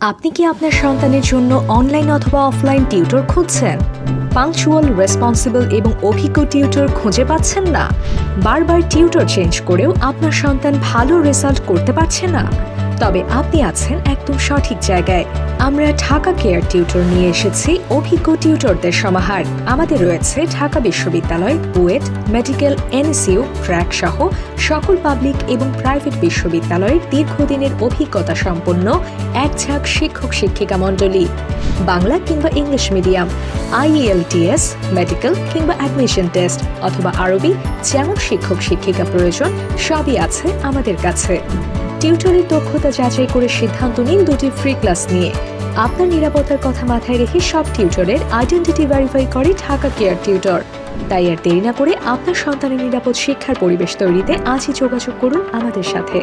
আপনি কি আপনার সন্তানের জন্য অনলাইন অথবা অফলাইন টিউটর খুঁজছেন? পাংচুয়াল রেসপন্সিবল এবং অভিজ্ঞ টিউটর খুঁজে পাচ্ছেন না। বারবার টিউটর চেঞ্জ করেও আপনার সন্তান ভালো রেজাল্ট করতে পারছে না। তবে আপনি আছেন একদম সঠিক জায়গায়। আমরা ঢাকা কেয়ার টিউটর নিয়ে এসেছি অভিজ্ঞ টিউটরদের সমাহার। আমাদের রয়েছে ঢাকা বিশ্ববিদ্যালয়, বুয়েট, মেডিকেল, এনএসইউ, ট্র্যাক সহ সকল পাবলিক এবং প্রাইভেট বিশ্ববিদ্যালয়ের দীর্ঘদিনের অভিজ্ঞতা সম্পন্ন এক ঝাঁক শিক্ষক শিক্ষিকা মণ্ডলী। বাংলা কিংবা ইংলিশ মিডিয়াম আইএলটিএস মেডিকেল কিংবা অ্যাডমিশন টেস্ট অথবা আরবি, যেমন শিক্ষক শিক্ষিকা প্রয়োজন, সবই আছে আমাদের কাছে। টিউটরের দক্ষতা যাচাই করে সিদ্ধান্ত নিন দুটি ফ্রি ক্লাস নিয়ে। আপনার নিরাপত্তার কথা মাথায় রেখে সব টিউটরের আইডেন্টিটি ভেরিফাই করে ঢাকা কেয়ার টিউটর তাই আর দেরি না করে আপনার সন্তানের নিরাপদ শিক্ষার পরিবেশ তৈরিতে আজই যোগাযোগ করুন আমাদের সাথে।